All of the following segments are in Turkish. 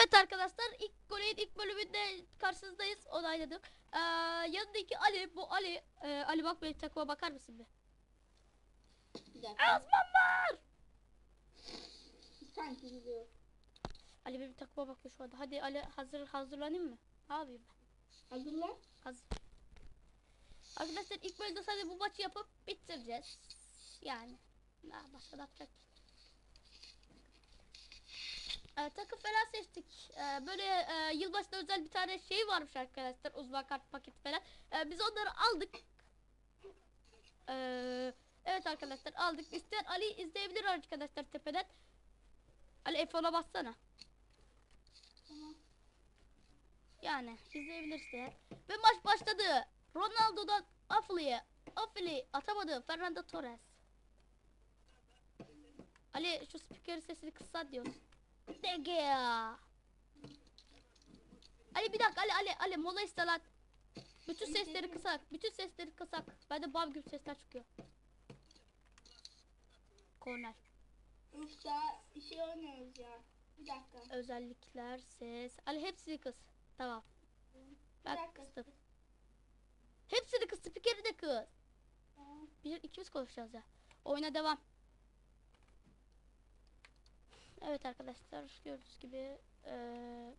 Evet arkadaşlar ilk golün ilk bölümünde karşınızdayız. Onayladık. Ee, yanındaki Ali bu Ali. Ee, Ali bak benim takıma bakar mısın bir? Bir dakika. Azman var. Sanki gidiyor. Ali benim takıma bakıyor şu anda. Hadi Ali hazır hazırlanayım mı? Ne yapayım ben? Hazırla. Hazır. Arkadaşlar ilk bölümde sadece bu maçı yapıp bitireceğiz. Yani. Daha başka da yapacak. Ee, takım falan Ee, böyle e, yılbaşına özel bir tane şey varmış arkadaşlar. Uzman kart paketi falan. Ee, biz onları aldık. Ee, evet arkadaşlar aldık. İsteyen Ali izleyebilir arkadaşlar tepeden. Ali F10'a bassana. Yani izleyebilirse. Ve maç başladı. Ronaldo'dan Afli'ye. Afli atamadı. Fernando Torres. Ali şu spikerin sesini kıssa diyor. De Gea. Ali bir dakika Ali Ali Ali mola iste lan. Bütün sesleri kısak. Bütün sesleri kısak. Bende bam gibi sesler çıkıyor. Korner. Üf daha şey oynuyoruz ya. Bir dakika. Özellikler, ses. Ali hepsini kız. Tamam. Ben dakika. kıstım. Hepsini kız. Spikeri de kız. Bir ikimiz konuşacağız ya. Oyuna devam. Evet arkadaşlar gördüğünüz gibi eee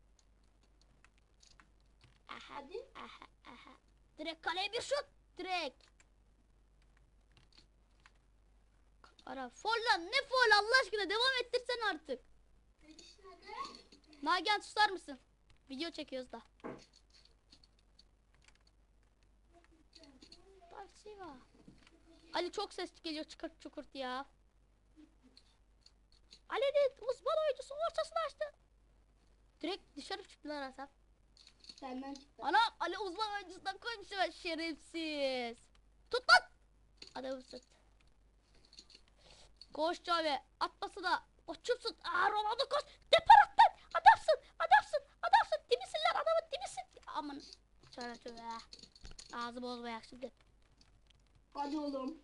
aha, Hadi. aha, aha. Direkt kaleye bir şut. Direkt. Ara fol lan ne fol Allah aşkına devam ettirsen artık. Nagihan susar mısın? Video çekiyoruz da. Var. Ali çok ses geliyor çıkırt çukurt ya. Ali'nin uzman oyuncusu ortasını açtı. Direkt dışarı çıktılar Hasan. Senden çıktı. Ana Ali uzman oyuncusundan koymuş ben şerefsiz. Tut lan. Adamsın. Koş Cavi. Atması da. Koçumsun. Aa Ronaldo koş. Depar at lan. Adamsın. Adamsın. Adamsın. Dibisin lan adamın dibisin. Aman. Tövbe tövbe. Ağzı bozmayak şimdi. Hadi oğlum.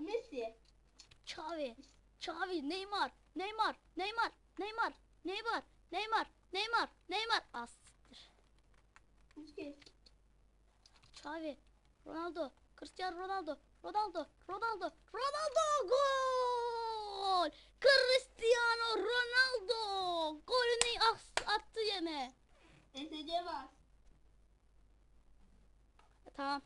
Messi. Xavi, Xavi, Neymar, Neymar, Neymar, Neymar, Neymar, Neymar, Neymar, Neymar. Astır. Busquets. Xavi, Ronaldo, Cristiano Ronaldo, Ronaldo, Ronaldo, Ronaldo gol! Cristiano Ronaldo golünü attı yine. SC var. Tamam.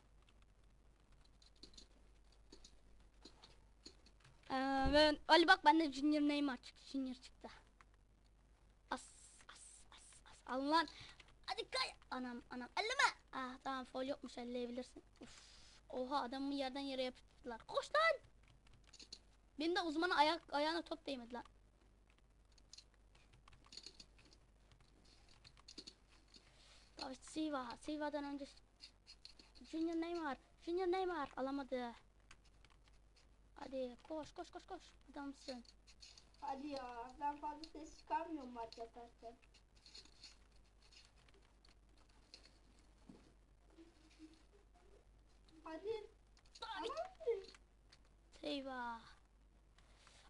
Ee, ben, Ali bak bende Junior Neymar çıktı. Junior çıktı. As as as as. Al lan. Hadi kay. Anam anam. Elleme. Ah tamam foul yokmuş elleyebilirsin. Uf. Oha adamı yerden yere yapıştırdılar. Koş lan. Benim de uzmana ayak ayağına top değmedi lan. Abi Silva. Silva'dan önce Junior Neymar. Junior Neymar alamadı. Hadi koş koş koş koş. Adamsın. Hadi ya. Ben fazla ses çıkarmıyorum maç yaparken. Hadi. Hadi. Eyvah.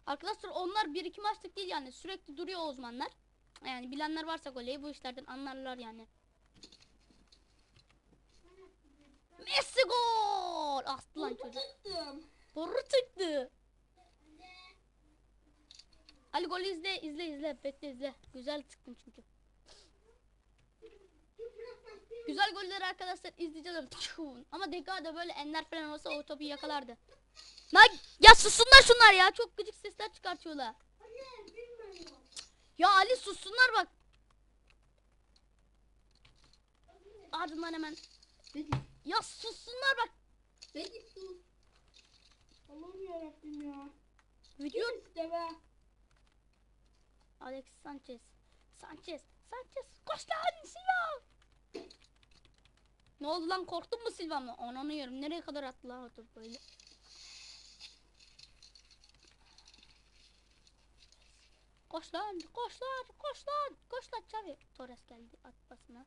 Arkadaşlar onlar 1-2 maçlık değil yani sürekli duruyor uzmanlar. Yani bilenler varsa goleyi bu işlerden anlarlar yani. Messi gol! Astı lan çocuk. Boru çıktı. Ali golü izle izle izle bekle izle. Güzel çıktım çünkü. Güzel golleri arkadaşlar tşuun. Ama Dega böyle enler falan olsa o topu yakalardı. Lan ya sussunlar şunlar ya çok gıcık sesler çıkartıyorlar. Ya Ali sussunlar bak. Ardından hemen ya sussunlar bak. Allah'ım Sanchez. Sanchez. Sanchez. Koş lan. Ne oldu lan korktun mu Silva mı? Ananı yerim. Nereye kadar attı lan o top böyle? Koş lan, koş lan, koş lan, koş lan Xavi. Torres geldi atmasına.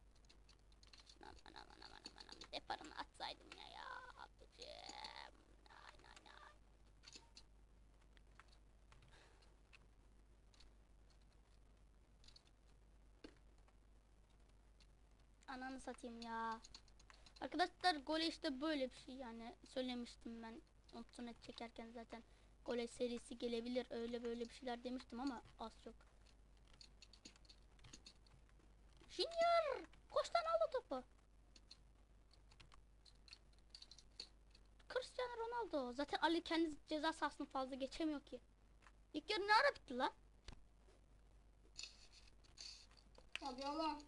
Anam anam anam anam anam. Deparını atsaydım ya ya abicim. Nay nay nay. Ananı satayım ya. Arkadaşlar gole işte böyle bir şey yani söylemiştim ben internet çekerken zaten gole serisi gelebilir öyle böyle bir şeyler demiştim ama az çok. Junior koş lan al o topu. Cristiano Ronaldo zaten Ali kendi ceza sahasını fazla geçemiyor ki. İlk yarı ne ara bitti lan? Tabii oğlum.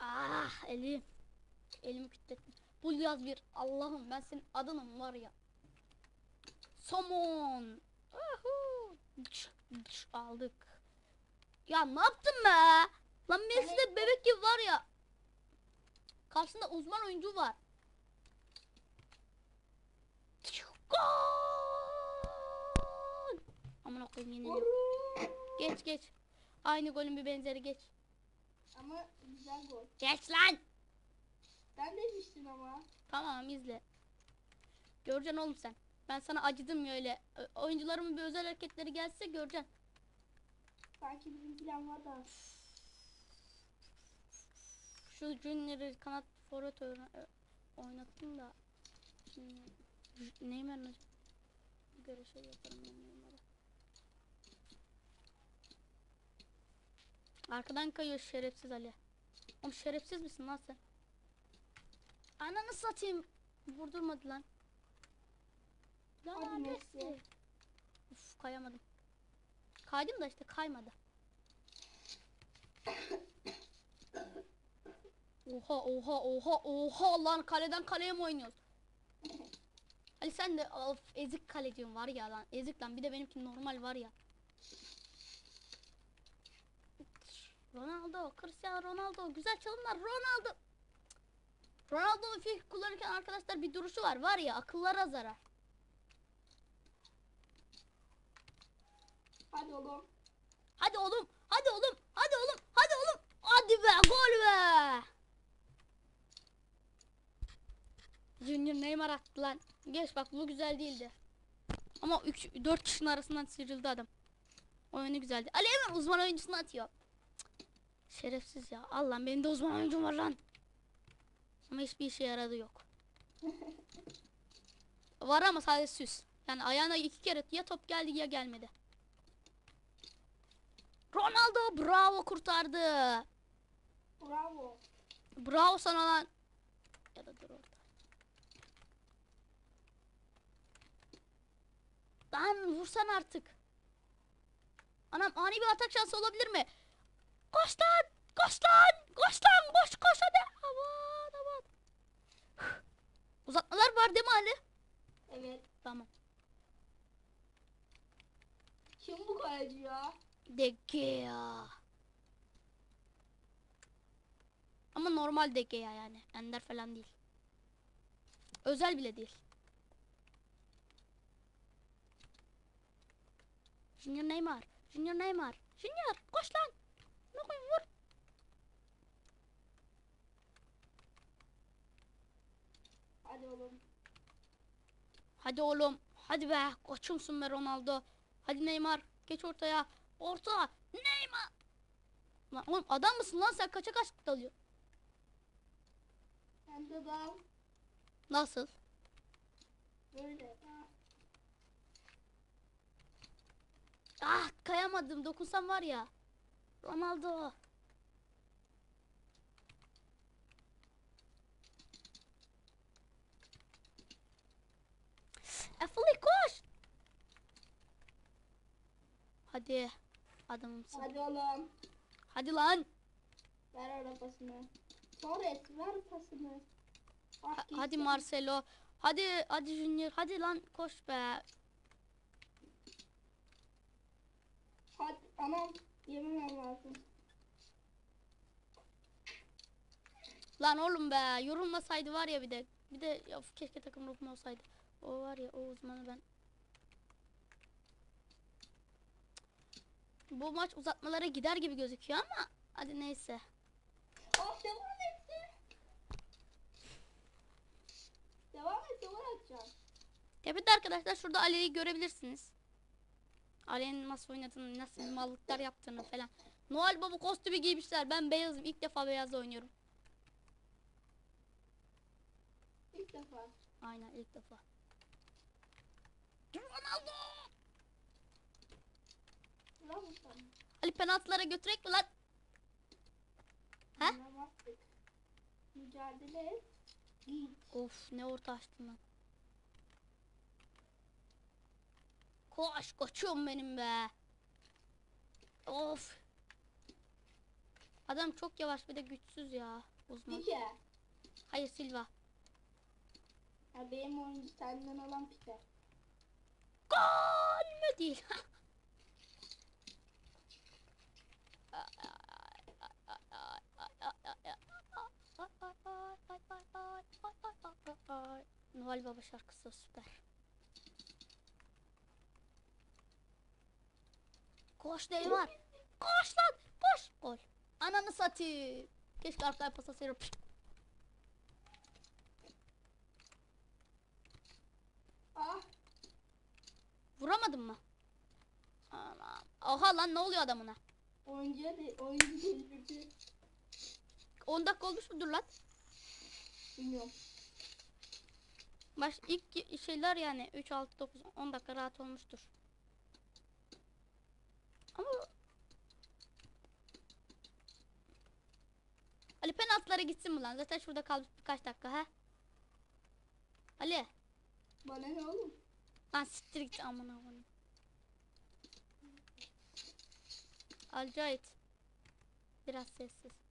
Ah elim. Elimi kütlettim. Bul yaz bir. Allah'ım ben senin adınım var ya. Somon. Aldık. Ya ne yaptın be? Lan Messi de bebek gibi var ya. Karşısında uzman oyuncu var. Gol! Aman koyayım yeniliyor. Geç geç. Aynı golün bir benzeri geç. Ama güzel gol. Geç lan. Ben demiştin ama. Tamam izle. Göreceksin oğlum sen. Ben sana acıdım ya öyle. Oyuncularımın bir özel hareketleri gelse göreceksin. Sanki bizim plan var da. Şu Junior'ı kanat forvet oynattım da. Şimdi acaba? Bir göre şey yaparım ben Neymar'a. Arkadan kayıyor şerefsiz Ali. Oğlum şerefsiz misin lan sen? Ananı satayım. Vurdurmadı lan. Lan. Messi. Uf kayamadım. Kaydım da işte kaymadı. Oha oha oha oha lan kaleden kaleye mi oynuyoruz? Ali sen de of ezik kalecin var ya lan ezik lan bir de benimki normal var ya. Ronaldo, Cristiano Ronaldo, güzel çalımlar Ronaldo. Ronaldo'nun fizik kullanırken arkadaşlar bir duruşu var var ya akıllara zarar. Hadi oğlum. Hadi oğlum, hadi oğlum, hadi oğlum, hadi oğlum. Hadi be, gol be. Junior Neymar attı lan. Geç bak bu güzel değildi. Ama 3 4 kişinin arasından sıyrıldı adam. Oyunu güzeldi. Ali hemen uzman oyuncusunu atıyor. Şerefsiz ya. Allah benim de uzman oyuncum var lan. Ama hiçbir işe yaradı yok. Var ama sadece süs. Yani ayağına iki kere ya top geldi ya gelmedi. Ronaldo bravo kurtardı. Bravo. Bravo sana lan. Ya da dur orada. Lan vursan artık. Anam ani bir atak şansı olabilir mi? Koş lan! Koş lan! Koş lan! Koş koş hadi! Aman aman. Uzatmalar var değil mi Ali? Evet. Tamam. Kaleci ya? Ama normal De Gea yani. Ender falan değil. Özel bile değil. Junior Neymar. Junior Neymar. Junior koş lan. Ne koyayım vur. Hadi oğlum. Hadi oğlum. Hadi be. Koçumsun be Ronaldo. Hadi Neymar. Geç ortaya. Orta. Neymar. Lan oğlum adam mısın lan sen kaça kaç dalıyor? Hem de daha Nasıl? böyle. Ah kayamadım. Dokunsam var ya. Ronaldo. Efeli koş. Hadi. Adamımsın. Hadi, Hadi oğlum. lan. Ver arabasını. Torres ver pasını. Ah, Ha- hadi Marcelo. Hadi hadi Junior. Hadi lan koş be. Hadi anam yememem lazım. Lan oğlum be. Yorulmasaydı var ya bir de. Bir de ya, keşke takım ruhum olsaydı. O var ya o uzmanı ben. Bu maç uzatmalara gider gibi gözüküyor ama hadi neyse. Ah devam etti. Devam et devam edeceğim. Evet arkadaşlar şurada Ali'yi görebilirsiniz. Ali'nin nasıl oynadığını, nasıl mallıklar yaptığını falan. Noel Baba kostümü giymişler. Ben beyazım. İlk defa beyazla oynuyorum. İlk defa. Aynen ilk defa. Ronaldo! Lan? Ali penaltılara götürek mi lan? Anlamazdık. Mücadele et. Git. Of ne orta açtım lan. Koş koçum benim be. Of. Adam çok yavaş bir de güçsüz ya. Uzman. Pike. Hayır Silva. Ya benim oyuncu senden olan Pike. Gol mü değil? Noel Baba şarkısı süper. Koş Neymar. Koş lan. Koş. Gol. Ananı satayım. Keşke arkaya pas atsaydım. Ah. Vuramadın mı? Anam. Oha lan ne oluyor adamına? Oyuncu oyuncu delirdi. 10 dakika olmuş mudur lan? Bilmiyorum. Baş ilk şeyler yani 3 6 9 10 dakika rahat olmuştur. Ama Ali penaltılara gitsin mi lan? Zaten şurada kalmış birkaç dakika ha. Ali. Bana ne oğlum? Lan siktir git aman aman. Alcahit. Biraz sessiz.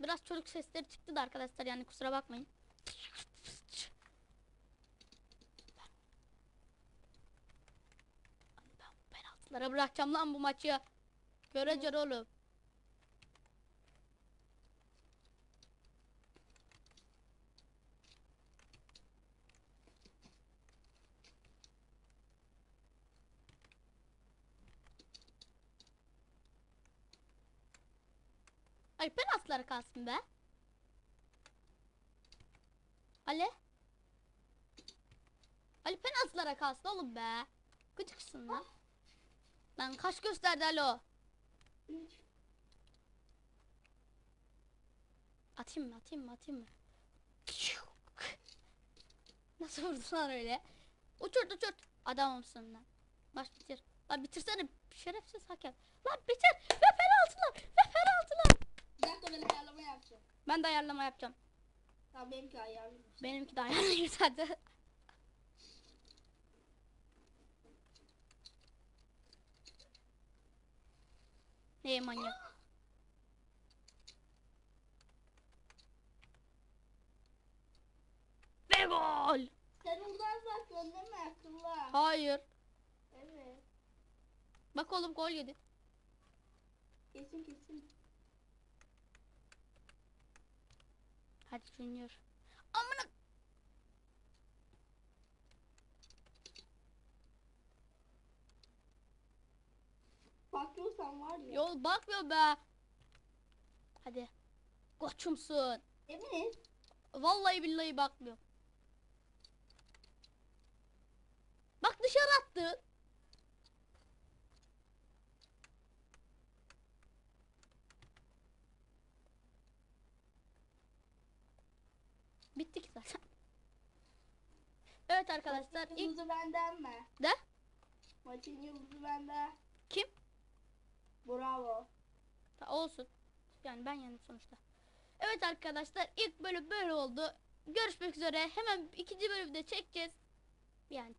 Biraz çocuk sesleri çıktı da arkadaşlar yani kusura bakmayın. Ben penaltılara bırakacağım lan bu maçı. Görecek oğlum. Ay penaltılara kalsın be. Ali. Ali penaltılara kalsın oğlum be. Gıcıksın lan. Lan kaç gösterdi alo. Atayım mı atayım mı atayım mı? Nasıl vurdun lan öyle? Uçurt uçurt. Adamımsın lan. Baş bitir. Lan bitirsene şerefsiz hakem. Lan bitir. Ve penaltılar. Ve penaltılar. Dakika ben ayarlama yapacağım. Ben de ayarlama yapacağım. Tamam benimki ayarlı. Benimki de ayarlayayım zaten. Neye manyak? Ve gol. Sen oradan zaten değil mi akıllı? Hayır. Evet. Bak oğlum gol yedi. Kesin kesin. Hadi Junior. Amına. Bakıyorsan var ya. Yol bakmıyor be. Hadi. Koçumsun. Emin. Vallahi billahi bakmıyor. Bak dışarı attı. Bittik zaten. Evet arkadaşlar Maçın ilk yıldızı benden mi? de Maçın yıldızı bende. kim? Bravo. Ta- olsun. Yani ben yendim sonuçta. Evet arkadaşlar ilk bölüm böyle oldu. Görüşmek üzere. Hemen ikinci bölümde çekeceğiz. Yani